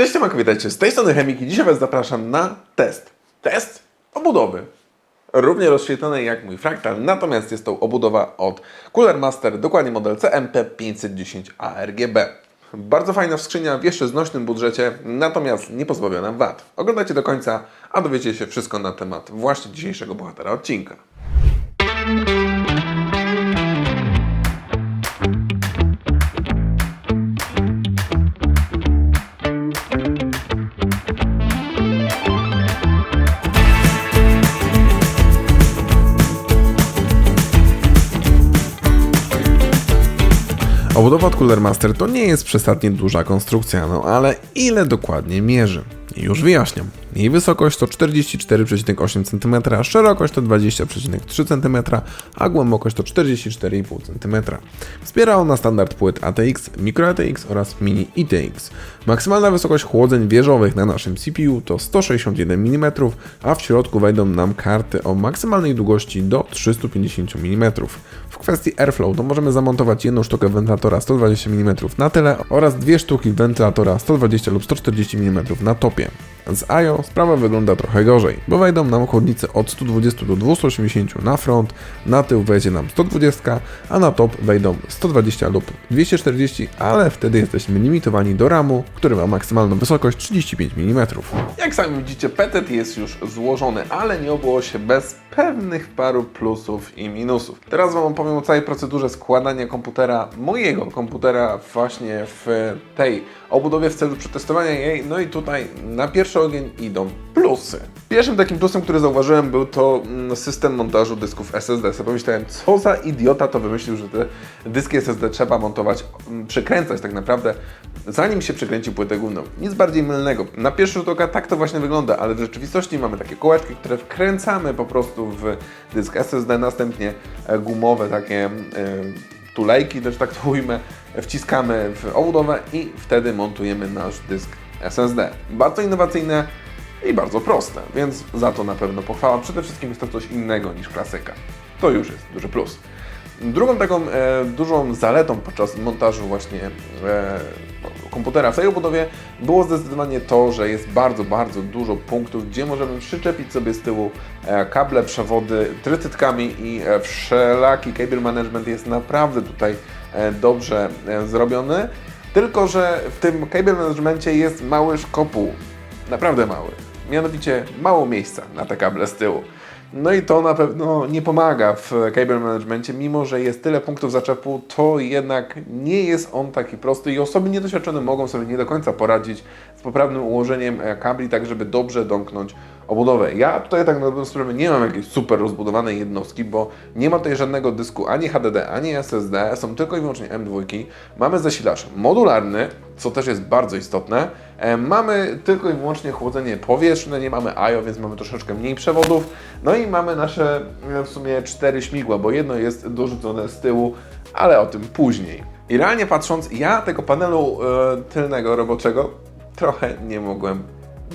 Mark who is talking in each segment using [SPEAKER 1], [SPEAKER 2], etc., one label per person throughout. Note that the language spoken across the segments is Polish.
[SPEAKER 1] Cześć, siemanko, witajcie. Z tej strony Chemiki. Dzisiaj Was zapraszam na test. Test obudowy. Równie rozświetlonej jak mój fraktal, natomiast jest to obudowa od Cooler Master, dokładnie model CMP510 ARGB. Bardzo fajna skrzynia w jeszcze znośnym budżecie, natomiast nie pozbawiona wad. Oglądajcie do końca, a dowiecie się wszystko na temat właśnie dzisiejszego bohatera odcinka. Obudowa od Cooler Master to nie jest przesadnie duża konstrukcja, no ale ile dokładnie mierzy? Już wyjaśniam. Jej wysokość to 44,8 cm, szerokość to 20,3 cm, a głębokość to 44,5 cm. Wspiera ona standard płyt ATX, Micro ATX oraz Mini ITX. Maksymalna wysokość chłodzeń wieżowych na naszym CPU to 161 mm, a w środku wejdą nam karty o maksymalnej długości do 350 mm. W kwestii Airflow to możemy zamontować jedną sztukę wentylatora 120 mm na tyle oraz dwie sztuki wentylatora 120 lub 140 mm na topie. Z IO sprawa wygląda trochę gorzej, bo wejdą nam chłodnice od 120 do 280 na front, na tył wejdzie nam 120, a na top wejdą 120 lub 240, ale wtedy jesteśmy limitowani do ramu, który ma maksymalną wysokość 35 mm. Jak sami widzicie, petet jest już złożony, ale nie obyło się bez pewnych paru plusów i minusów. Teraz Wam opowiem o całej procedurze składania komputera, mojego komputera właśnie w tej obudowie w celu przetestowania jej. No i tutaj na pierwszy ogień idą plusy. Pierwszym takim plusem, który zauważyłem, był to mm, system montażu dysków SSD. Sobie pomyślałem, co za idiota to wymyślił, że te dyski SSD trzeba montować, mm, przykręcać tak naprawdę, zanim się przykręci płytę główną. Nic bardziej mylnego. Na pierwszy rzut oka tak to właśnie wygląda, ale w rzeczywistości mamy takie kołeczki, które wkręcamy po prostu w dysk SSD, następnie e, gumowe takie e, tulejki, też tak to ujmę, wciskamy w obudowę i wtedy montujemy nasz dysk SSD. Bardzo innowacyjne i bardzo proste, więc za to na pewno pochwała. Przede wszystkim jest to coś innego niż klasyka. To już jest duży plus. Drugą taką e, dużą zaletą podczas montażu właśnie e, komputera w tej obudowie było zdecydowanie to, że jest bardzo, bardzo dużo punktów, gdzie możemy przyczepić sobie z tyłu e, kable, przewody trytytkami i e, wszelaki cable management jest naprawdę tutaj e, dobrze e, zrobiony. Tylko, że w tym cable managemencie jest mały szkopuł, naprawdę mały. Mianowicie mało miejsca na te kable z tyłu. No i to na pewno nie pomaga w cable managemencie, mimo że jest tyle punktów zaczepu, to jednak nie jest on taki prosty i osoby niedoświadczone mogą sobie nie do końca poradzić z poprawnym ułożeniem e, kabli, tak żeby dobrze domknąć obudowę. Ja tutaj tak na dobrą sprawę nie mam jakiejś super rozbudowanej jednostki, bo nie ma tutaj żadnego dysku ani HDD, ani SSD, są tylko i wyłącznie M2. Mamy zasilacz modularny, co też jest bardzo istotne. E, Mamy tylko i wyłącznie chłodzenie powietrzne, nie mamy IO, więc mamy troszeczkę mniej przewodów. No i mamy nasze e, w sumie cztery śmigła, bo jedno jest dorzucone z tyłu, ale o tym później. I realnie patrząc, ja tego panelu e, tylnego roboczego trochę nie mogłem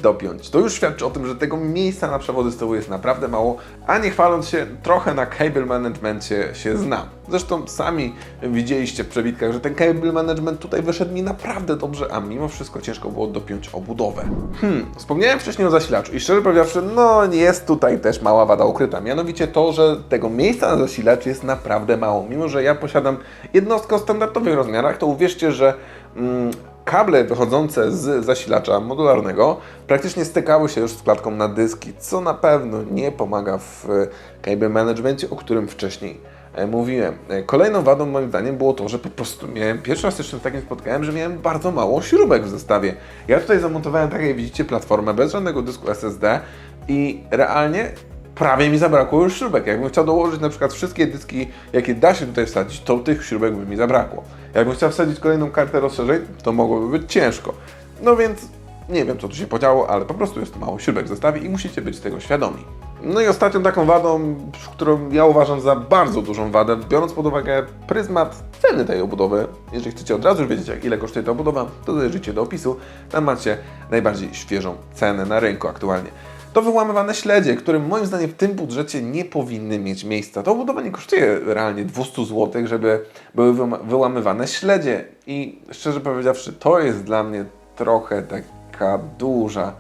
[SPEAKER 1] dopiąć. To już świadczy o tym, że tego miejsca na przewody z tyłu jest naprawdę mało, a nie chwaląc się, trochę na cable managemencie się znam. Zresztą sami widzieliście w przebitkach, że ten cable management tutaj wyszedł mi naprawdę dobrze, a mimo wszystko ciężko było dopiąć obudowę. Hmm, wspomniałem wcześniej o zasilaczu i szczerze powiedziawszy, no jest tutaj też mała wada ukryta. Mianowicie to, że tego miejsca na zasilacz jest naprawdę mało. Mimo, że ja posiadam jednostkę o standardowych rozmiarach, to uwierzcie, że mm, kable wychodzące z zasilacza modularnego praktycznie stykały się już z klatką na dyski, co na pewno nie pomaga w e, cable managemencie, o którym wcześniej e, mówiłem. E, Kolejną wadą moim zdaniem było to, że po prostu miałem, pierwszy raz jeszcze z takim spotkałem, że miałem bardzo mało śrubek w zestawie. Ja tutaj zamontowałem, tak jak widzicie, platformę bez żadnego dysku SSD i realnie prawie mi zabrakło już śrubek. Jakbym chciał dołożyć na przykład wszystkie dyski, jakie da się tutaj wsadzić, to tych śrubek by mi zabrakło. Jakbym chciał wsadzić kolejną kartę rozszerzeń, to mogłoby być ciężko. No więc nie wiem, co tu się podziało, ale po prostu jest mało śrubek w zestawie i musicie być tego świadomi. No i ostatnią taką wadą, którą ja uważam za bardzo dużą wadę, biorąc pod uwagę pryzmat ceny tej obudowy, jeżeli chcecie od razu wiedzieć, jak ile kosztuje ta obudowa, to zajrzyjcie do opisu, tam macie najbardziej świeżą cenę na rynku aktualnie. To wyłamywane śledzie, które moim zdaniem w tym budżecie nie powinny mieć miejsca. To budowa nie kosztuje realnie 200 zł, żeby były wyłamywane śledzie. I szczerze powiedziawszy, to jest dla mnie trochę tak taka duża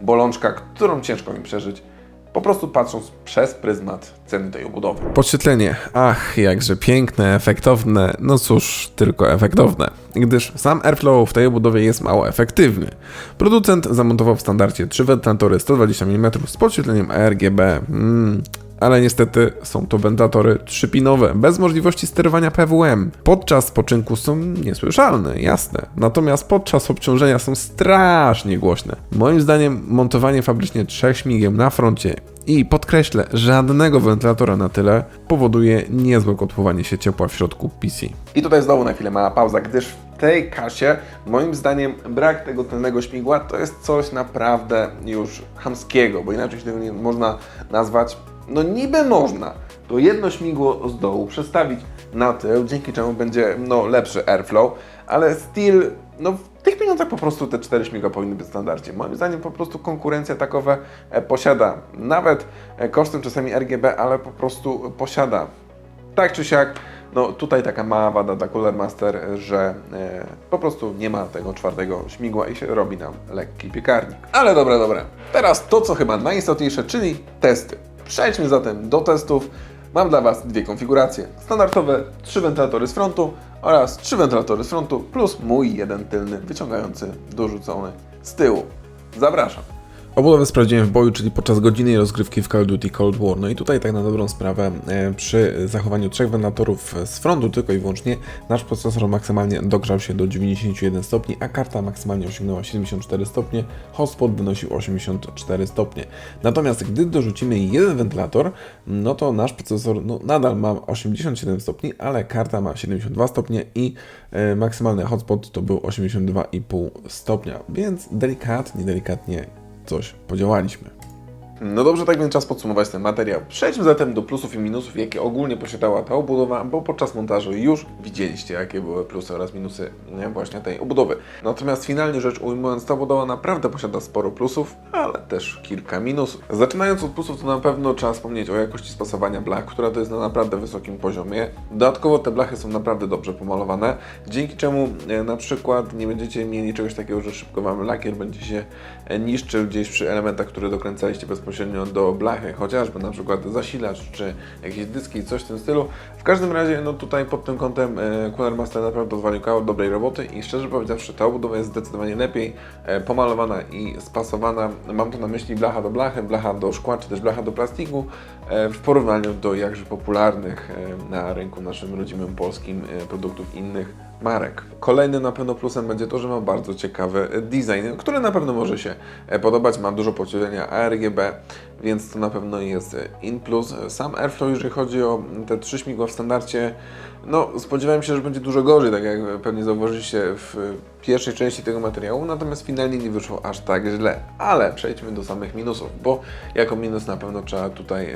[SPEAKER 1] bolączka, którą ciężko mi przeżyć. Po prostu patrząc przez pryzmat ceny tej obudowy. Podświetlenie. Ach, jakże piękne, efektowne. No cóż, tylko efektowne. Gdyż sam Airflow w tej obudowie jest mało efektywny. Producent zamontował w standardzie trzy wentylatory 120 mm z podświetleniem RGB. Mm, ale niestety są to wentylatory trzypinowe, bez możliwości sterowania PWM. Podczas spoczynku są niesłyszalne, jasne, natomiast podczas obciążenia są strasznie głośne. Moim zdaniem montowanie fabrycznie trzech śmigieł na froncie i podkreślę, żadnego wentylatora na tyle powoduje niezłe kotłowanie się ciepła w środku PC. I tutaj znowu na chwilę mała pauza, gdyż w tej kasie moim zdaniem brak tego tylnego śmigła to jest coś naprawdę już chamskiego, bo inaczej się tego nie można nazwać. No niby można to jedno śmigło z dołu przestawić na tył, dzięki czemu będzie no, lepszy airflow, ale still, no w tych pieniądzach po prostu te cztery śmigła powinny być w standardzie. Moim zdaniem po prostu konkurencja takowe e, posiada, nawet e, kosztem czasami RGB, ale po prostu posiada. Tak czy siak, no tutaj taka mała wada dla Cooler Master, że e, po prostu nie ma tego czwartego śmigła i się robi nam lekki piekarnik. Ale dobra, dobra. Teraz to, co chyba najistotniejsze, czyli testy. Przejdźmy zatem do testów. Mam dla Was dwie konfiguracje. Standardowe trzy wentylatory z frontu oraz trzy wentylatory z frontu plus mój jeden tylny wyciągający dorzucony z tyłu. Zapraszam. Obudowę sprawdziłem w boju, czyli podczas godzinnej rozgrywki w Call of Duty Cold War. No i tutaj tak na dobrą sprawę, e, przy zachowaniu trzech wentylatorów z frontu tylko i wyłącznie, nasz procesor maksymalnie dogrzał się do 91 stopni, a karta maksymalnie osiągnęła 74 stopnie, hotspot wynosił 84 stopnie. Natomiast gdy dorzucimy jeden wentylator, no to nasz procesor no, nadal ma 87 stopni, ale karta ma 72 stopnie i e, maksymalny hotspot to był 82,5 stopnia, więc delikatnie, delikatnie coś podziałaliśmy. No dobrze, tak więc czas podsumować ten materiał. Przejdźmy zatem do plusów i minusów, jakie ogólnie posiadała ta obudowa, bo podczas montażu już widzieliście, jakie były plusy oraz minusy nie, właśnie tej obudowy. Natomiast finalnie rzecz ujmując, ta obudowa naprawdę posiada sporo plusów, ale też kilka minusów. Zaczynając od plusów, to na pewno trzeba wspomnieć o jakości spasowania blach, która to jest na naprawdę wysokim poziomie. Dodatkowo te blachy są naprawdę dobrze pomalowane, dzięki czemu e, na przykład nie będziecie mieli czegoś takiego, że szybko Wam lakier będzie się e, niszczył gdzieś przy elementach, które dokręcaliście bezpośrednio do blachy, chociażby na przykład zasilacz czy jakieś dyski, coś w tym stylu. W każdym razie, no tutaj pod tym kątem e, Cooler Master naprawdę odwalił kawał dobrej roboty i szczerze powiedziawszy, ta obudowa jest zdecydowanie lepiej e, pomalowana i spasowana. Mam tu na myśli blacha do blachy, blacha do szkła, czy też blacha do plastiku e, w porównaniu do jakże popularnych e, na rynku naszym rodzimym polskim e, produktów innych marek. Kolejnym na pewno plusem będzie to, że ma bardzo ciekawy design, który na pewno może się e, podobać. Ma dużo podświetlenia ARGB, więc to na pewno jest in plus. Sam Airflow, jeżeli chodzi o te trzy śmigła w standardzie, no spodziewałem się, że będzie dużo gorzej, tak jak pewnie zauważyliście w pierwszej części tego materiału, natomiast finalnie nie wyszło aż tak źle. Ale przejdźmy do samych minusów, bo jako minus na pewno trzeba tutaj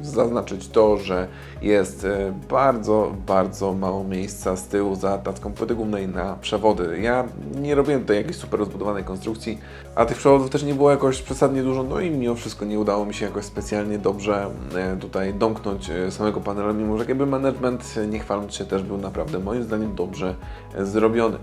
[SPEAKER 1] zaznaczyć to, że jest e, bardzo, bardzo mało miejsca z tyłu za tacką płyty na przewody. Ja nie robiłem tutaj jakiejś super rozbudowanej konstrukcji, a tych przewodów też nie było jakoś przesadnie dużo, no i mimo wszystko nie udało mi się jakoś specjalnie dobrze e, tutaj domknąć e, samego panelu, mimo że jakby management, nie chwaląc się, też był naprawdę moim zdaniem dobrze zrobiony.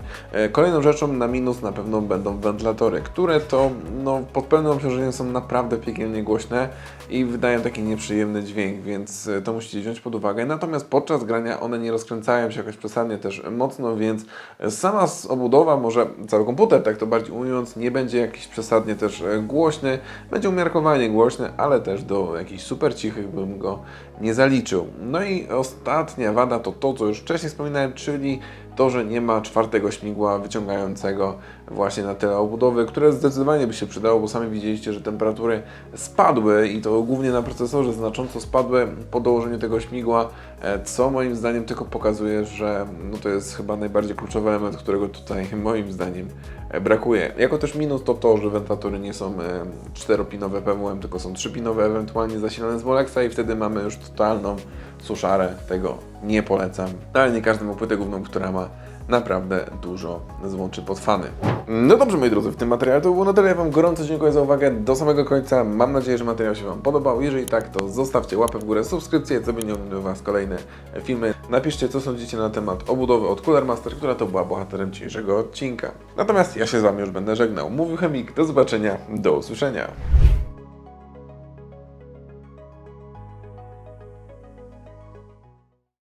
[SPEAKER 1] Kolejną rzeczą na minus na pewno będą wentylatory, które to no, pod pełnym obciążeniem są naprawdę piekielnie głośne i wydają taki nieprzyjemny dźwięk, więc e, to musicie wziąć pod uwagę. Natomiast podczas grania one nie rozkręcają się jakoś przesadnie też mocno, więc sama z- obudowa, może cały komputer, tak to bardziej ujmując, nie będzie jakiś przesadnie też e, głośny, będzie umiarkowanie głośny, ale też do jakichś super cichych bym go nie zaliczył. No i ostatnia wada to to, co już wcześniej wspominałem, czyli to, że nie ma czwartego śmigła wyciągającego właśnie na tyle obudowy, które zdecydowanie by się przydało, bo sami widzieliście, że temperatury spadły i to głównie na procesorze znacząco spadły po dołożeniu tego śmigła, e, co moim zdaniem tylko pokazuje, że no to jest chyba najbardziej kluczowy element, którego tutaj moim zdaniem e, brakuje. Jako też minus to to, że wentylatory nie są e, czteropinowe PWM, tylko są trzypinowe, ewentualnie zasilane z Molexa i wtedy mamy już totalną suszarę. Tego nie polecam. No, Ale nie każdy ma płytę główną, która ma naprawdę dużo złączy pod fany. No dobrze, moi drodzy, w tym materiale to było na tyle. Ja Wam gorąco dziękuję za uwagę do samego końca. Mam nadzieję, że materiał się Wam podobał. Jeżeli tak, to zostawcie łapę w górę, subskrypcję, co nie ominęły Was kolejne filmy. Napiszcie, co sądzicie na temat obudowy od Cooler Master, która to była bohaterem dzisiejszego odcinka. Natomiast ja się z Wami już będę żegnał. Mówił Chemik, do zobaczenia, do usłyszenia.